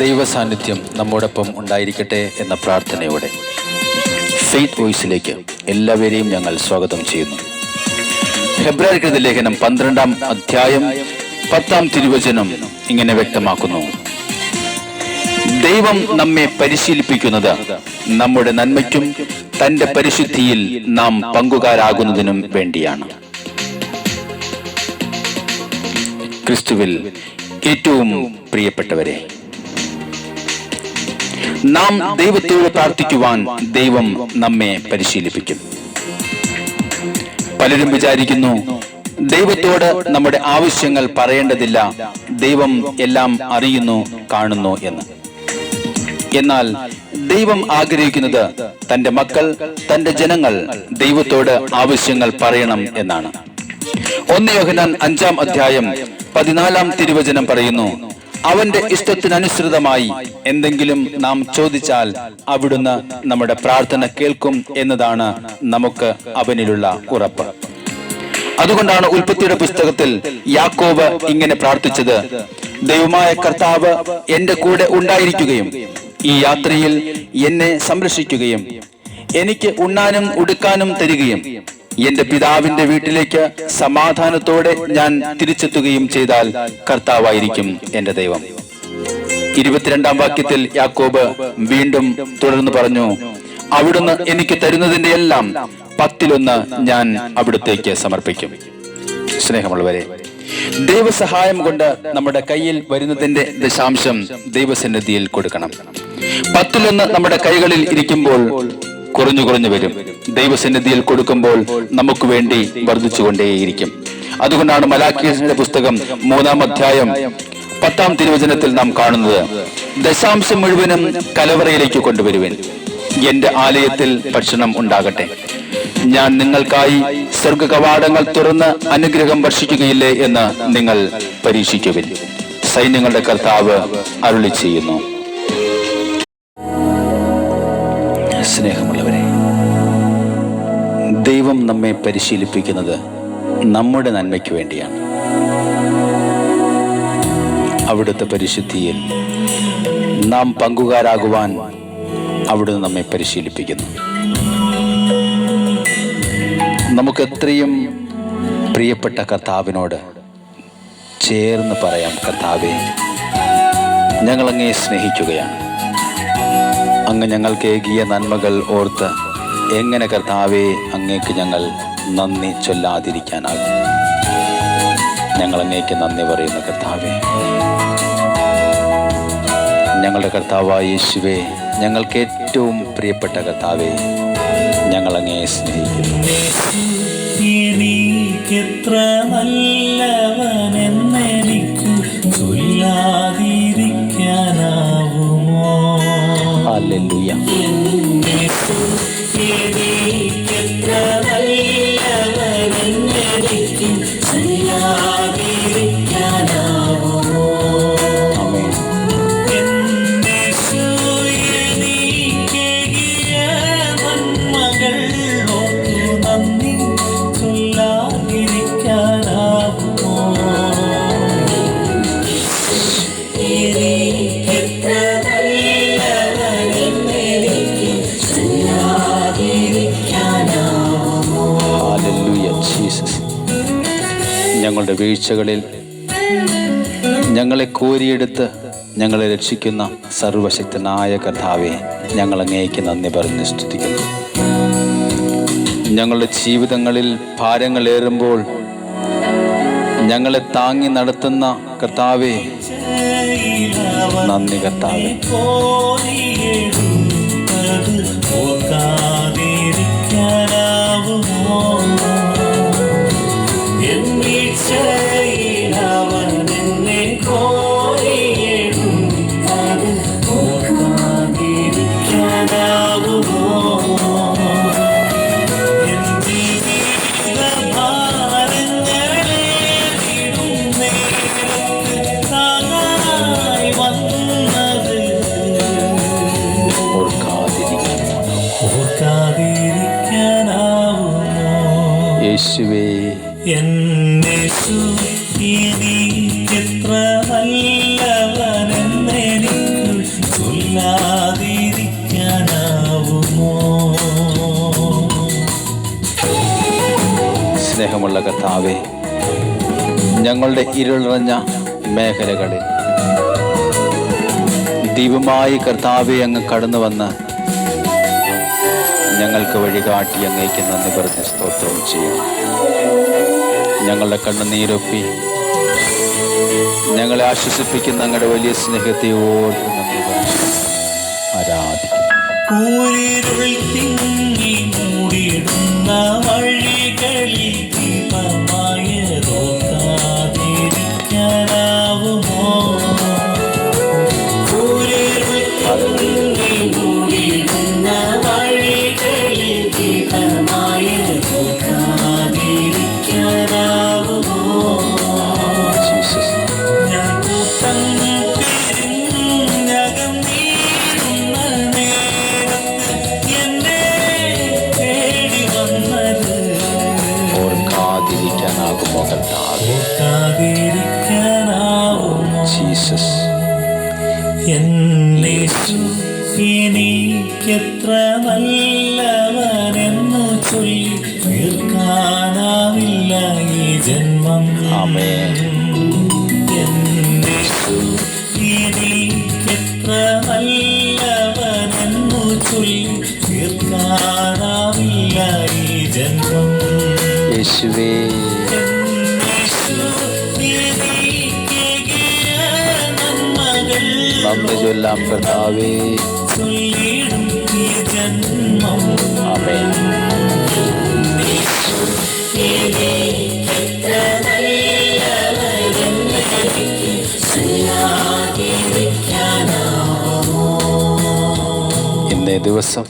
ദൈവ സാന്നിധ്യം നമ്മോടൊപ്പം ഉണ്ടായിരിക്കട്ടെ എന്ന പ്രാർത്ഥനയോടെ ഫെയ്ത്ത് വോയിസിലേക്ക് എല്ലാവരെയും ഞങ്ങൾ സ്വാഗതം ചെയ്യുന്നു. ഫെബ്രുവരി ലേഖനം പന്ത്രണ്ടാം അധ്യായം പത്താം തിരുവചനം ഇങ്ങനെ വ്യക്തമാക്കുന്നു. ദൈവം നമ്മെ പരിശീലിപ്പിക്കുന്നത് നമ്മുടെ നന്മയ്ക്കും തന്റെ പരിശുദ്ധിയിൽ നാം പങ്കുകാരാകുന്നതിനും വേണ്ടിയാണ്. ക്രിസ്തുവിൽ ഏറ്റവും പ്രിയപ്പെട്ടവരെ നാം ദൈവത്തോട് പ്രാർത്ഥിക്കുവാൻ ദൈവം നമ്മെ പരിശീലിപ്പിക്കും. പലരും വിചാരിക്കുന്നു ദൈവത്തോട് നമ്മുടെ ആവശ്യങ്ങൾ പറയേണ്ടതില്ല ദൈവം എല്ലാം അറിയുന്നു കാണുന്നു എന്ന്. എന്നാൽ ദൈവം ആഗ്രഹിക്കുന്നത് തന്റെ മക്കൾ തന്റെ ജനങ്ങൾ ദൈവത്തോട് ആവശ്യങ്ങൾ പറയണം എന്നാണ്. ഒന്ന് യോഹനാൻ അഞ്ചാം അധ്യായം പതിനാലാം തിരുവചനം പറയുന്നു അവന്റെ ഇഷ്ടത്തിനനുസൃതമായി എന്തെങ്കിലും നാം ചോദിച്ചാൽ അവിടുന്ന് നമ്മുടെ പ്രാർത്ഥന കേൾക്കും എന്നതാണ് നമുക്ക് അവനിലുള്ള ഉറപ്പ്. അതുകൊണ്ടാണ് ഉൽപ്പത്തിയുടെ പുസ്തകത്തിൽ യാക്കോബ് ഇങ്ങനെ പ്രാർത്ഥിച്ചത് ദൈവമായ കർത്താവ് എന്റെ കൂടെ ഉണ്ടായിരിക്കുകയും ഈ യാത്രയിൽ എന്നെ സംരക്ഷിക്കുകയും എനിക്ക് ഉണ്ണാനും ഉടുക്കാനും തരികയും എന്റെ പിതാവിന്റെ വീട്ടിലേക്ക് സമാധാനത്തോടെ ഞാൻ തിരിച്ചെത്തുകയും ചെയ്താൽ കർത്താവായിരിക്കും എന്റെ ദൈവം. ഇരുപത്തിരണ്ടാം വാക്യത്തിൽ യാക്കോബ് വീണ്ടും തുടർന്ന് പറഞ്ഞു അവിടുന്ന് എനിക്ക് തരുന്നതിന്റെ എല്ലാം പത്തിലൊന്ന് ഞാൻ അവിടത്തേക്ക് സമർപ്പിക്കും. സ്നേഹമുള്ളവരെ ദൈവസഹായം കൊണ്ട് നമ്മുടെ കയ്യിൽ വരുന്നതിന്റെ ദശാംശം ദൈവസന്നിധിയിൽ കൊടുക്കണം. പത്തിലൊന്ന് നമ്മുടെ കൈകളിൽ ഇരിക്കുമ്പോൾ കുറഞ്ഞു കുറഞ്ഞു വരും. ദൈവസന്നിധിയിൽ കൊടുക്കുമ്പോൾ നമുക്ക് വേണ്ടി വർദ്ധിച്ചുകൊണ്ടേയിരിക്കും. അതുകൊണ്ടാണ് മലാഖീസിന്റെ പുസ്തകം മൂന്നാം അധ്യായം പത്താം തിരുവചനത്തിൽ നാം കാണുന്നത്. ദശാംശം മുഴുവനും കലവറയിലേക്ക് കൊണ്ടുവരുവൻ. എന്റെ ആലയത്തിൽ ഭക്ഷണം ഉണ്ടാകട്ടെ. ഞാൻ നിങ്ങൾക്കായി സ്വർഗ കവാടങ്ങൾ തുറന്ന് അനുഗ്രഹം വർഷിക്കുകയില്ലേ എന്ന് നിങ്ങൾ പരീക്ഷിക്കുവിൻ. സൈന്യങ്ങളുടെ കർത്താവ് അരുളി ചെയ്യുന്നു സ്നേഹമുള്ളവരെ ദൈവം നമ്മെ പരിശീലിപ്പിക്കുന്നത് നമ്മുടെ നന്മയ്ക്ക് വേണ്ടിയാണ്. അവിടുത്തെ പരിശുദ്ധിയിൽ നാം പങ്കുകാരാകുവാൻ അവിടുന്ന് നമ്മെ പരിശീലിപ്പിക്കുന്നു. നമുക്കെത്രയും പ്രിയപ്പെട്ട കർത്താവിനോട് ചേർന്ന് പറയാം കർത്താവെ ഞങ്ങളങ്ങേ സ്നേഹിക്കുകയാണ്. അങ്ങ് ഞങ്ങൾക്ക് ഏകിയ നന്മകൾ ഓർത്ത് എങ്ങനെ കർത്താവേ അങ്ങേക്ക് ഞങ്ങൾ നന്ദി ചൊല്ലാതിരിക്കാനാകും. ഞങ്ങൾ അങ്ങേക്ക് നന്ദി പറയുന്ന കർത്താവേ. ഞങ്ങളുടെ കർത്താവായ യേശുവേ ഞങ്ങൾക്ക് ഏറ്റവും പ്രിയപ്പെട്ട കർത്താവേ ഞങ്ങൾ അങ്ങേ സ്നേഹിക്കുന്നു. എനിക്കെത്ര നല്ലവനെന്നെനിക്ക് ഹല്ലേലൂയ ഞങ്ങളുടെ വീഴ്ചകളിൽ ഞങ്ങളെ കോരിയെടുത്ത് ഞങ്ങളെ രക്ഷിക്കുന്ന സർവശക്തനായ കർത്താവെ ഞങ്ങൾ അങ്ങേക്ക് നന്ദി പറഞ്ഞ് സ്തുതിക്കുന്നു. ഞങ്ങളുടെ ജീവിതങ്ങളിൽ ഭാരങ്ങളേറുമ്പോൾ ഞങ്ങളെ താങ്ങി നടത്തുന്ന കർത്താവെ നന്ദി കർത്താവെ. കോരിയെടുത്തത് യേശുവേ. എത്ര സ്നേഹമുള്ള കഥാവേ ഞങ്ങളുടെ ഇരുൾ നിറഞ്ഞ മേഖലകളിൽ ദീപമായി കർത്താവെ അങ്ങ് കടന്നു വന്ന് ഞങ്ങൾക്ക് വഴികാട്ടി അങ്ങേക്ക് നന്ദി പറഞ്ഞ് സ്തോത്രം ചെയ്യും. ഞങ്ങളുടെ കണ്ണുനീരൊപ്പി. ഞങ്ങളെ ആശ്വസിപ്പിക്കുന്ന അങ്ങയുടെ വലിയ സ്നേഹത്തെ നന്ദി പറഞ്ഞു ആരാധിക്കുന്നു. എനിക്കെത്ര നല്ലവനെന്നു ചൊല്ലി തീർക്കാനാവില്ല ഈ ജന്മം. എനിക്കെത്ര നല്ലവനെന്നു ചൊല്ലി തീർക്കാനാവില്ല ഈ ജന്മം. യേശുവേ. നന്ദി ചൊല്ലാം കർത്താവേ. ചൊല്ലിടും ഈ ജന്മം. ഇന്നേ ദിവസം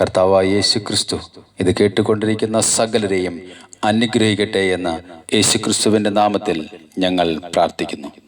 കർത്താവായ യേശു ക്രിസ്തു ഇത് കേട്ടുകൊണ്ടിരിക്കുന്ന സകലരെയും അനുഗ്രഹിക്കട്ടെ എന്ന് യേശു ക്രിസ്തുവിന്റെ നാമത്തിൽ ഞങ്ങൾ പ്രാർത്ഥിക്കുന്നു.